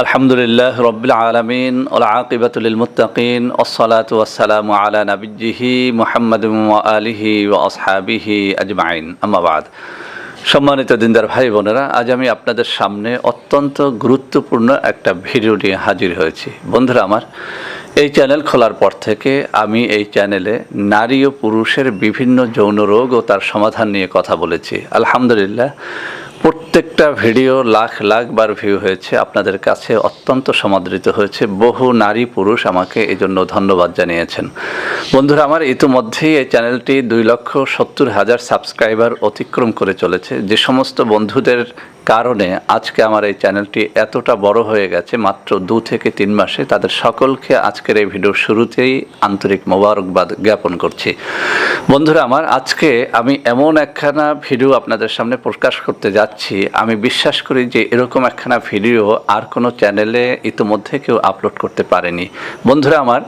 আলহামদুলিল্লাহ রবিল আলমিন আকিবাতুল মুতাকিন ওসলাত ওয়াসালাম আলা নবিজিহি মোহাম্মদ আলিহি ও আসহাবিহি আজমাইন। আমাবাদ সম্মানিত দিনদার ভাই বোনেরা, আজ আমি আপনাদের সামনে অত্যন্ত গুরুত্বপূর্ণ একটা ভিডিও নিয়ে হাজির হয়েছি। বন্ধুরা আমার, এই চ্যানেল খোলার পর থেকে আমি এই চ্যানেলে নারী ও পুরুষের বিভিন্ন যৌন রোগ ও তার সমাধান নিয়ে কথা বলেছি। আলহামদুলিল্লাহ প্রত্যেকটা ভিডিও লাখ লাখ বার ভিউ হয়েছে, আপনাদের কাছে অত্যন্ত সমাদৃত হয়েছে। বহু নারী পুরুষ আমাকে এই জন্য ধন্যবাদ জানিয়েছেন। বন্ধুরা, আমার ইতিমধ্যেই এই চ্যানেলটি দুই লক্ষ সত্তর হাজার সাবস্ক্রাইবার অতিক্রম করে চলেছে। যে সমস্ত বন্ধুদের কারণে আজকে আমার এই চ্যানেলটি এতটা বড় হয়ে গেছে, মাত্র দু থেকে তিন মাসে তাদের সকলকে আজকের এই ভিডিওর শুরুতেই আন্তরিক মোবারকবাদ জ্ঞাপন করছি। বন্ধুরা আমার, আজকে আমি এমন একখানা ভিডিও আপনাদের সামনে প্রকাশ করতে যাচ্ছি। আমি বিশ্বাস করি যে এরকম একখানা ভিডিও আর কোনো চ্যানেলে ইতিমধ্যে কেউ আপলোড করতে পারেনি। বন্ধুরা আমার,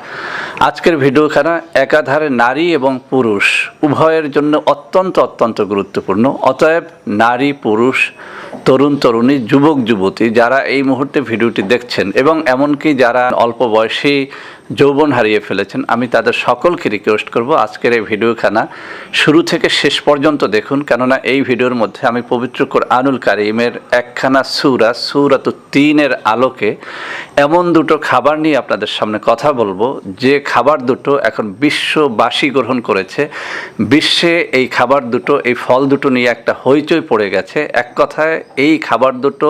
আজকের ভিডিওখানা একাধারে নারী এবং পুরুষ, উভয়ের জন্য অত্যন্ত অত্যন্ত গুরুত্বপূর্ণ। অতএব নারী, পুরুষ তরুণ তরুণী যুবক যুবতী যারা এই মুহূর্তে ভিডিওটি দেখছেন এবং এমনকি যারা অল্প বয়সী যৌবন হারিয়ে ফেলেছেন। আমি তাদের সকলকে রিকোয়েস্ট করব আজকের এই ভিডিওখানা শুরু থেকে শেষ পর্যন্ত দেখুন, কেননা এই ভিডিওর মধ্যে আমি পবিত্র আনুল কারিমের একখানা সুরা সুরাত তিনের আলোকে এমন দুটো খাবার নিয়ে আপনাদের সামনে কথা বলব। যে খাবার দুটো এখন বিশ্ববাসী গ্রহণ করেছে, বিশ্বে এই খাবার দুটো, এই ফল দুটো নিয়ে একটা হইচই পড়ে গেছে। এক কথায়, এই খাবার দুটো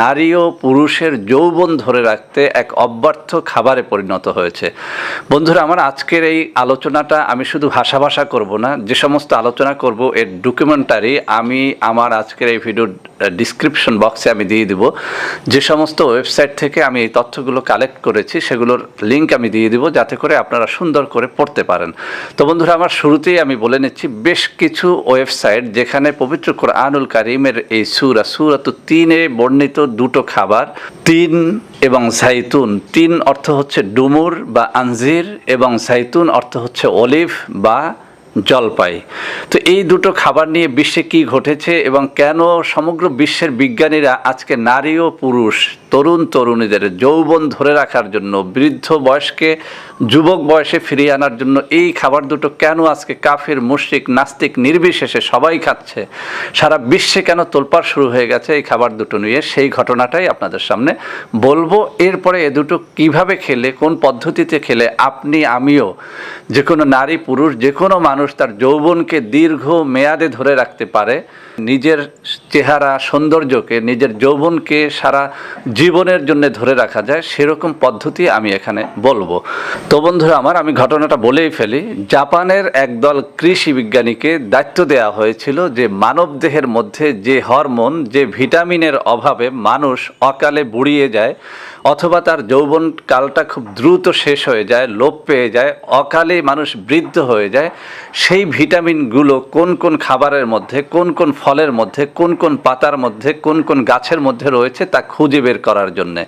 নারী ও পুরুষের যৌবন ধরে রাখতে এক অব্যর্থ খাবারে পরিণত হয়েছে। বন্ধুরা, আমার আজকের এই আলোচনাটা আমি শুধু ভাষা ভাষা করব না, যে সমস্ত আলোচনা করব এর ডকুমেন্টারি আমি আমার আজকের এই ভিডিওর ডিসক্রিপশন বক্সে আমি দিয়ে দিব। যে সমস্ত ওয়েবসাইট থেকে আমি এই তথ্যগুলো কালেক্ট করেছি, সেগুলোর লিঙ্ক আমি দিয়ে দিব যাতে করে আপনারা সুন্দর করে পড়তে পারেন। তো বন্ধুরা, আমার শুরুতেই আমি বলে নিচ্ছি, বেশ কিছু ওয়েবসাইট যেখানে পবিত্র কোরআনুল কারিমের এই সুরা সুরাত তিনে বর্ণিত দুটো খাবার, তিন এবং সাইতুন। তিন অর্থ হচ্ছে ডুমুর বা আঞ্জির এবং সাইতুন অর্থ হচ্ছে অলিভ বা জলপাই। তো এই দুটো খাবার নিয়ে বিশ্বে কি ঘটেছে এবং কেন সমগ্র বিশ্বের বিজ্ঞানীরা আজকে নারী ও পুরুষ তরুণ তরুণীদের যৌবন ধরে রাখার জন্য, বৃদ্ধ বয়সকে, যুবক বয়সে ফিরিয়ে আনার জন্য এই খাবার দুটো কেন আজকে কাফের, মুশরিক, নাস্তিক নির্বিশেষে সবাই খাচ্ছে? সারা বিশ্বে কেন তোলপাড় শুরু হয়ে গেছে এই খাবার দুটো নিয়ে? সেই ঘটনাটাই আপনাদের সামনে বলব। এরপরে এ দুটো কীভাবে খেলে, কোন পদ্ধতিতে খেলে, আপনি, আমিও যে কোনো নারী, পুরুষ যে কোনো মানুষ তার যৌবনকে দীর্ঘ মেয়াদে ধরে রাখতে পারে। নিজের চেহারা, সৌন্দর্যকে, নিজের যৌবনকে সারা জীবনের জন্য ধরে রাখা যায়, সেরকম পদ্ধতি আমি এখানে বলব। তো বন্ধুরা আমার, আমি ঘটনাটা বলেই ফেলি। জাপানের একদল কৃষি বিজ্ঞানীকে দায়িত্ব দেওয়া হয়েছিল যে মানব দেহের মধ্যে যে হরমোন, যে ভিটামিনের অভাবে মানুষ অকালে বুড়িয়ে যায়, অথবা তার যৌবন কালটা খুব দ্রুত শেষ হয়ে যায়, লোপ পেয়ে যায় অকালে মানুষ বৃদ্ধ হয়ে যায় সেই ভিটামিনগুলো কোন কোন খাবারের মধ্যে, কোন কোন ফলের মধ্যে, কোন কোন পাতার মধ্যে, কোন কোন গাছের মধ্যে রয়েছে তা খুঁজে বের করার জন্যে।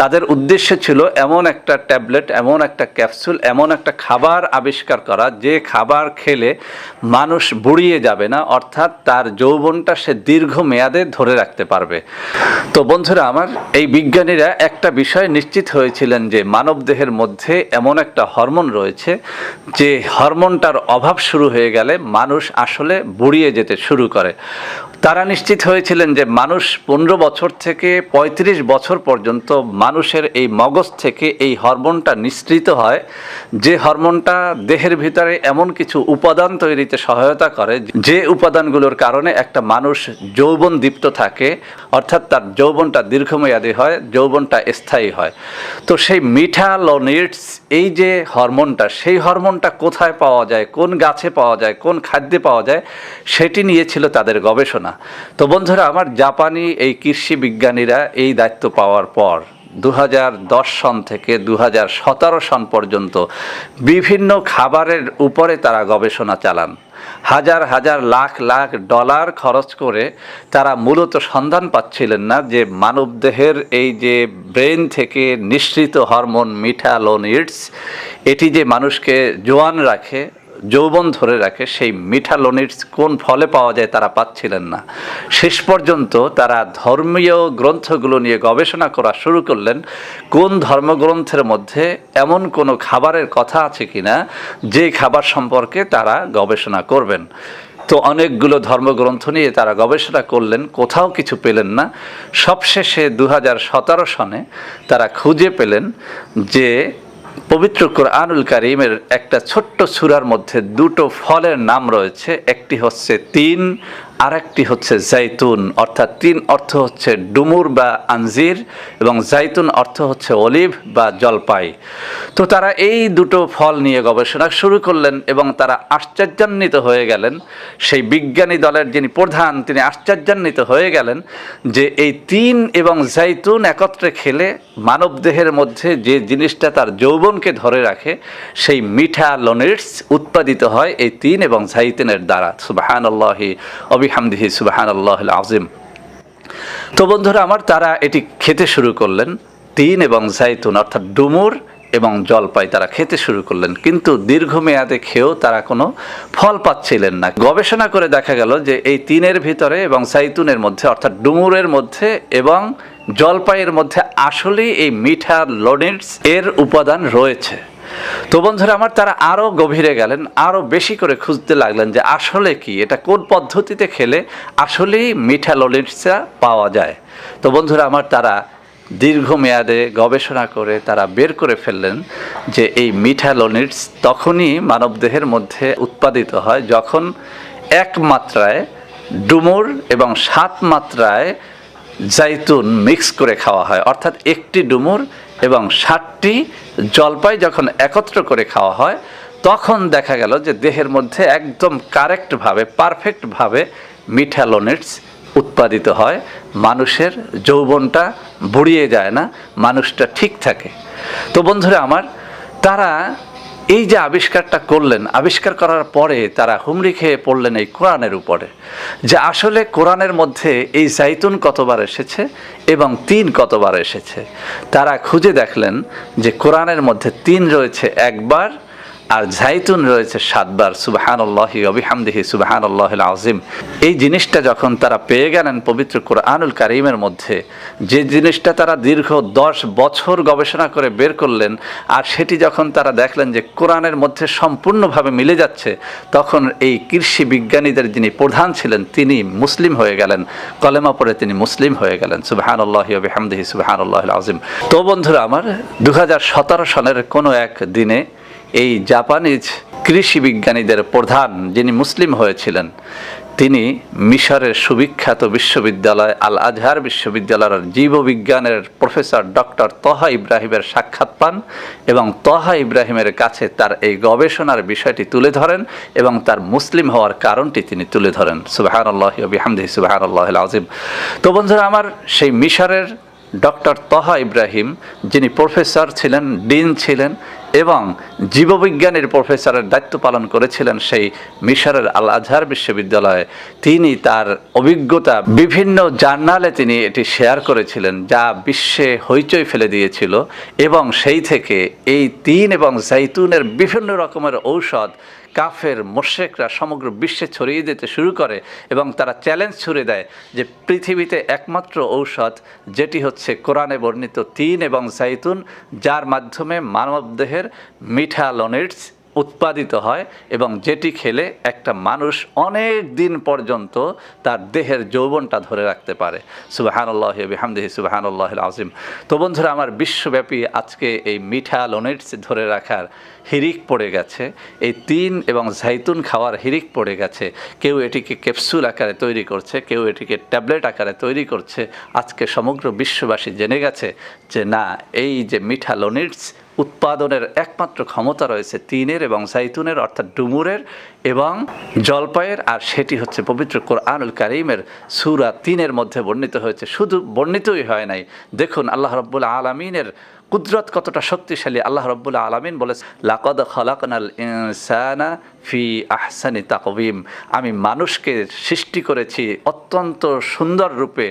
তাদের উদ্দেশ্য ছিল এমন একটা ট্যাবলেট, এমন একটা ক্যাপসুল, এমন একটা খাবার আবিষ্কার করা, যে খাবার খেলে মানুষ বুড়িয়ে যাবে না, অর্থাৎ তার যৌবনটা সে দীর্ঘ মেয়াদে ধরে রাখতে পারবে। তো বন্ধুরা, আমার এই বিজ্ঞানীরা একটা বিষয় নিশ্চিত হয়েছিলেন যে মানব দেহের মধ্যে এমন একটা হরমোন রয়েছে, যে হরমোনটার অভাব শুরু হয়ে গেলে মানুষ আসলে বুড়িয়ে যেতে শুরু করে। তারা নিশ্চিত হয়েছিলেন যে মানুষ পনেরো বছর থেকে ৩৫ বছর পর্যন্ত মানুষের এই মগজ থেকে এই হরমোনটা নিঃসৃত হয়। যে হরমোনটা দেহের ভিতরে এমন কিছু উপাদান তৈরিতে সহায়তা করে, যে উপাদানগুলোর কারণে একটা মানুষ যৌবন দীপ্ত থাকে, অর্থাৎ তার যৌবনটা দীর্ঘমেয়াদী হয়, যৌবনটা স্থায়ী হয়। তো সেই মিঠা লনিটস, এই যে হরমোনটা, সেই হরমোনটা কোথায় পাওয়া যায়, কোন গাছে পাওয়া যায়, কোন খাদ্যে পাওয়া যায়, সেটি নিয়ে ছিল তাদের গবেষণা। তো বন্ধুরা, আমার জাপানি এই কৃষি বিজ্ঞানীরা এই দায়িত্ব পাওয়ার পর দু হাজার দশ সন থেকে দু হাজার সতেরো সন পর্যন্ত বিভিন্ন খাবারের উপরে তারা গবেষণা চালান। হাজার হাজার লাখ লাখ ডলার খরচ করে তারা মূলত সন্ধান পাচ্ছিলেন না যে মানবদেহের এই যে ব্রেন থেকে নিঃসৃত হরমোন মিঠা মিঠালোনিডস, এটি যে মানুষকে জোয়ান রাখে যৌবন ধরে রাখে, সেই মিঠালোনিডস কোন ফলে পাওয়া যায় তারা পাচ্ছিলেন না। শেষ পর্যন্ত তারা ধর্মীয় গ্রন্থগুলো নিয়ে গবেষণা করা শুরু করলেন, কোন ধর্মগ্রন্থের মধ্যে এমন কোনো খাবারের কথা আছে কিনা, যে খাবার সম্পর্কে তারা গবেষণা করবেন। তো অনেকগুলো ধর্মগ্রন্থ নিয়ে তারা গবেষণা করলেন, কোথাও কিছু পেলেন না। সবশেষে দু হাজার সতেরো সনে তারা খুঁজে পেলেন যে পবিত্র কোরআনুল কারিমের একটা ছোট্ট সুরার মধ্যে দুটো ফলের নাম রয়েছে। একটি হচ্ছে তিন আর একটি হচ্ছে জাইতুন, অর্থাৎ তিন অর্থ হচ্ছে ডুমুর বা আঞ্জির এবং জাইতুন অর্থ হচ্ছে অলিভ বা জলপাই। তো তারা এই দুটো ফল নিয়ে গবেষণা শুরু করলেন এবং তারা আশ্চর্যান্বিত হয়ে গেলেন। সেই বিজ্ঞানী দলের যিনি প্রধান, তিনি আশ্চর্যান্বিত হয়ে গেলেন যে এই তিন এবং জাইতুন একত্রে খেলে মানবদেহের মধ্যে যে জিনিসটা তার যৌবনকে ধরে রাখে, সেই মিঠা লোনিটস উৎপাদিত হয় এই তিন এবং জাইতুনের দ্বারা। সুবাহান আল্লাহি অবিহামদিহি সুবাহান আল্লাহ আজিম তো বন্ধুরা, আমার তারা এটি খেতে শুরু করলেন, তিন এবং জাইতুন, অর্থাৎ ডুমুর এবং জলপাই তারা খেতে শুরু করলেন। কিন্তু দীর্ঘমেয়াদে খেয়েও তারা কোনো ফল পাচ্ছিলেন না। গবেষণা করে দেখা গেল যে এই তিনের ভিতরে এবং সাইতুনের মধ্যে, অর্থাৎ ডুমুরের মধ্যে এবং জলপাইয়ের মধ্যে আসলেই এই মিঠা লোনিটস এর উপাদান রয়েছে। তো বন্ধুরা আমার তারা আরও গভীরে গেলেন আরও বেশি করে খুঁজতে লাগলেন যে আসলে কি, এটা কোন পদ্ধতিতে খেলে আসলেই মিঠা ললিটসা পাওয়া যায়। তো বন্ধুরা আমার তারা দীর্ঘমেয়াদে গবেষণা করে তারা বের করে ফেললেন যে এই মিঠা লনিটস তখনই মানবদেহের মধ্যে উৎপাদিত হয় যখন এক মাত্রায় ডুমুর এবং সাত মাত্রায় জাইতুন মিক্স করে খাওয়া হয়। অর্থাৎ একটি ডুমুর এবং ষাটটি জলপাই যখন একত্র করে খাওয়া হয়, তখন দেখা গেল যে দেহের মধ্যে একদম কারেক্টভাবে পারফেক্টভাবে মিঠালোনেটস উৎপাদিত হয়। মানুষের যৌবনটা বুড়িয়ে যায় না, মানুষটা ঠিক থাকে। তো বন্ধুরা আমার, তারা এই যে আবিষ্কারটা করলেন, আবিষ্কার করার পরে তারা হুমড়ি খেয়ে পড়লেন এই কোরআনের উপরে, যে আসলে কোরআনের মধ্যে এই জাইতুন কতবার এসেছে এবং তিন কতবার এসেছে, তারা খুঁজে দেখলেন যে কোরআনের মধ্যে তিন রয়েছে একবার আর জাইতুন রয়েছে সাতবার সুবাহান আল্লাহি অবিহামদিহি সুবাহান আল্লাহ আজিম এই জিনিসটা যখন তারা পেয়ে গেলেন পবিত্র কোরআনুল কারিমের মধ্যে, যে জিনিসটা তারা দীর্ঘ দশ বছর গবেষণা করে বের করলেন, আর সেটি যখন তারা দেখলেন যে কোরআনের মধ্যে সম্পূর্ণভাবে মিলে যাচ্ছে, তখন এই কৃষি বিজ্ঞানীদের যিনি প্রধান ছিলেন, তিনি মুসলিম হয়ে গেলেন। কলেমা পরে তিনি মুসলিম হয়ে গেলেন সুবাহান আল্লাহি অবিহামদিহি সুবাহান আল্লাহ আজিম তো বন্ধুরা, আমার দু সনের কোনো এক দিনে এই জাপানিজ কৃষি বিজ্ঞানীদের প্রধান যিনি মুসলিম হয়েছিলেন, তিনি মিশরের সুবিখ্যাত বিশ্ববিদ্যালয় আল আজহার বিশ্ববিদ্যালয়ের জীববিজ্ঞানের প্রফেসর ডক্টর তহা ইব্রাহিমের সাক্ষাৎ পান এবং তহা ইব্রাহিমের কাছে তার এই গবেষণার বিষয়টি তুলে ধরেন এবং তার মুসলিম হওয়ার কারণটি তিনি তুলে ধরেন। সুবাহান আল্লাহ বিহামদি সুবাহান আল্লাহ আজিম তো বন্ধুরা, আমার সেই মিশরের ডক্টর তহা ইব্রাহিম, যিনি প্রফেসর ছিলেন, ডিন ছিলেন এবং জীববিজ্ঞানের প্রফেসরের দায়িত্ব পালন করেছিলেন সেই মিশরের আল আজহার বিশ্ববিদ্যালয়ে। তিনি তার অভিজ্ঞতা বিভিন্ন জার্নালে তিনি এটি শেয়ার করেছিলেন, যা বিশ্বে হইচই ফেলে দিয়েছিল এবং সেই থেকে এই তিন এবং জাইতুনের বিভিন্ন রকমের ঔষধ কাফের মোশেকরা সমগ্র বিশ্বে ছড়িয়ে দিতে শুরু করে এবং তারা চ্যালেঞ্জ ছুড়ে দেয় যে পৃথিবীতে একমাত্র ঔষধ, যেটি হচ্ছে কোরআনে বর্ণিত তিন এবং জাইতুন, যার মাধ্যমে মানবদেহের মিঠা লনিটস উৎপাদিত হয় এবং যেটি খেলে একটা মানুষ অনেক দিন পর্যন্ত তার দেহের যৌবনটা ধরে রাখতে পারে। সুবাহানুল্লাহ বিহামদিহি সুবাহানুল্লাহ আজিম তো বন্ধুরা, আমার বিশ্বব্যাপী আজকে এই মিঠা লোনেটস ধরে রাখার হিরিক পড়ে গেছে। এই তিন এবং জাইতুন খাওয়ার হিরিক পড়ে গেছে। কেউ এটিকে ক্যাপসুল আকারে তৈরি করছে, কেউ এটিকে ট্যাবলেট আকারে তৈরি করছে। আজকে সমগ্র বিশ্ববাসী জেনে গেছে যে না, এই যে মিঠা লোনিটস উৎপাদনের একমাত্র ক্ষমতা রয়েছে তিনের এবং সাইতুনের অর্থাৎ ডুমুরের এবং জলপাইয়ের। আর সেটি হচ্ছে পবিত্র কোরআনুল কারিমের সুরা তিনের মধ্যে বর্ণিত হয়েছে। শুধু বর্ণিতই হয় নাই। দেখুন, আল্লাহ রব্বুল আলমিনের কুদরত কতটা শক্তিশালী। আল্লাহ রব্বুল আলমিন বলেছে লাকদ খলাকনাল ইনসানা ফি আহসানি তাকবিম আমি মানুষকে সৃষ্টি করেছি অত্যন্ত সুন্দর রূপে,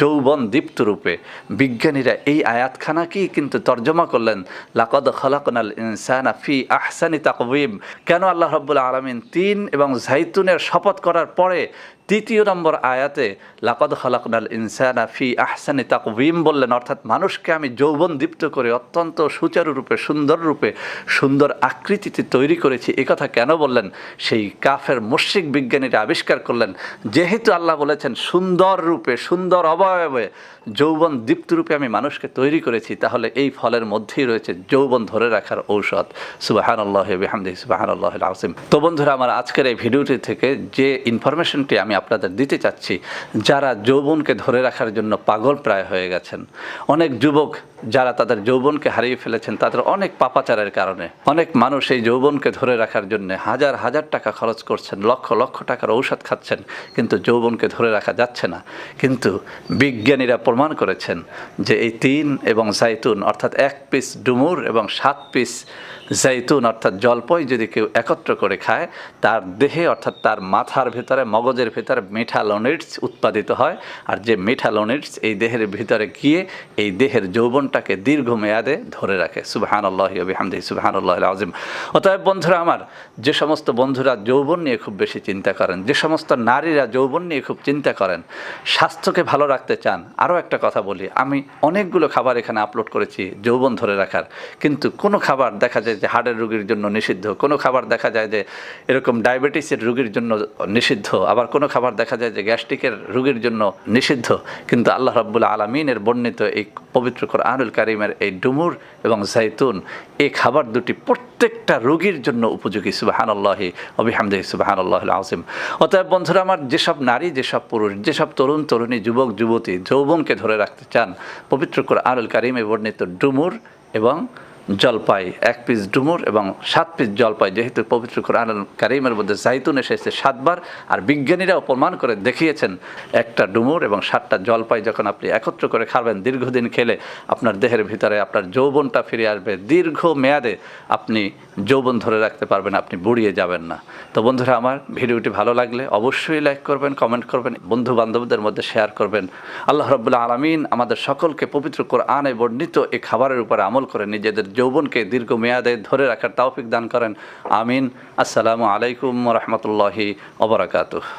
যৌবন দীপ্ত রূপে। বিজ্ঞানীরা এই আয়াতখানাকেই কিন্তু তর্জমা করলেন, লাকদ খলাকনাল ইনসানা ফি আহসানি তাকবিম কেন আল্লাহ রব্বুল আলমিন তিন এবং জাইতুনের শপথ করার পরে তৃতীয় নম্বর আয়াতে লাকদ খালাকনাল ইনসানা ফি আহসানি তাকবিম বললেন, অর্থাৎ মানুষকে আমি যৌবন দীপ্ত করে অত্যন্ত সুচারুরূপে সুন্দর রূপে, সুন্দর আকৃতিতে তৈরি করেছি একথা কেন বললেন? সেই কাফের মুশ্রিক বিজ্ঞানীরা আবিষ্কার করলেন, যেহেতু আল্লাহ বলেছেন, সুন্দর রূপে, সুন্দর অবয়বে, যৌবন দীপ্ত রূপে আমি মানুষকে তৈরি করেছি, তাহলে এই ফলের মধ্যেই রয়েছে যৌবন ধরে রাখার ঔষধ। সুবাহান আল্লাহ বিহামদি সুবাহান আল্লাহ আসিম তো বন্ধুরা, আমার আজকের এই ভিডিওটি থেকে যে ইনফরমেশনটি আমি আপনাদের দিতে চাচ্ছি, যারা যৌবনকে ধরে রাখার জন্য পাগল প্রায় হয়ে গেছেন, অনেক যুবক যারা তাদের যৌবনকে হারিয়ে ফেলেছেন, তাদের অনেক পাপাচারের কারণে। অনেক মানুষ এই যৌবনকে ধরে রাখার জন্য হাজার হাজার টাকা খরচ করছেন, লক্ষ লক্ষ টাকার ঔষধ খাচ্ছেন, কিন্তু যৌবনকে ধরে রাখা যাচ্ছে না। কিন্তু বিজ্ঞানীরা প্রমাণ করেছেন যে এই তিন এবং জাইতুন, অর্থাৎ এক পিস ডুমুর এবং সাত পিস জাইতুন, অর্থাৎ জলপই যদি কেউ একত্র করে খায়, তার দেহে, অর্থাৎ তার মাথার ভিতরে, মগজের ভেতরে মেঠালোনিটস উৎপাদিত হয়। আর যে মেঠালোনিটস এই দেহের ভিতরে গিয়ে, এই দেহের যৌবনটাকে দীর্ঘ মেয়াদে ধরে রাখে। সুবাহান আল্লাহ হামদি সুবাহান আল্লাহ আজিম অতএব বন্ধুরা আমার, যে সমস্ত বন্ধুরা যৌবন নিয়ে খুব বেশি চিন্তা করেন, যে সমস্ত নারীরা যৌবন নিয়ে খুব চিন্তা করেন, স্বাস্থ্যকে ভালো রাখতে চান, আরও একটা কথা বলি, আমি অনেকগুলো খাবার এখানে আপলোড করেছি যৌবন ধরে রাখার। কিন্তু কোনো খাবার দেখা যায় যে হার্টের রোগীর জন্য নিষিদ্ধ, কোনো খাবার দেখা যায় যে এরকম ডায়াবেটিসের রোগীর জন্য নিষিদ্ধ, আবার কোনো খাবার দেখা যায় যে গ্যাস্ট্রিকের রোগীর জন্য নিষিদ্ধ। কিন্তু আল্লাহ রাব্বুল আলমিনের বর্ণিত এই পবিত্র আনুল কারিমের এই ডুমুর এবং জাইতুন এই খাবার দুটি প্রত্যেকটা রোগীর জন্য উপযোগী সুবাহান আল্লাহি অবিহামদে সুবাহান আল্লাহ আসিম অতএব বন্ধুরা আমার, যেসব নারী, যেসব পুরুষ, যেসব তরুণ, তরুণী, যুবক, যুবতী, যৌবনকে ধরে রাখতে চান, পবিত্র আনুল কারিমে বর্ণিত ডুমুর এবং জলপাই, এক পিস ডুমুর এবং সাত পিস জলপাই, যেহেতু পবিত্র কোরআন কারিমের মধ্যে জাইতুন এসেছে সাতবার, আর বিজ্ঞানীরাও প্রমাণ করে দেখিয়েছেন একটা ডুমুর এবং সাতটা জলপাই যখন আপনি একত্র করে খাবেন, দীর্ঘদিন খেলে আপনার দেহের ভিতরে আপনার যৌবনটা ফিরে আসবে। দীর্ঘ মেয়াদে আপনি যৌবন ধরে রাখতে পারবেন, আপনি বুড়িয়ে যাবেন না। তো বন্ধুরা, আমার ভিডিওটি ভালো লাগলে অবশ্যই লাইক করবেন কমেন্ট করবেন বন্ধু বান্ধবদের মধ্যে শেয়ার করবেন। আল্লাহ রবুল্লা আলমিন আমাদের সকলকে পবিত্র কোরআনে বর্ণিত এই খাবারের উপরে আমল করে নিজেদের যৌবনকে দীর্ঘ মেয়াদে ধরে রাখার তাওফিক দান করেন। আমিন। আসসালামু আলাইকুম রহমতুল্লাহি অবরাকাতুহ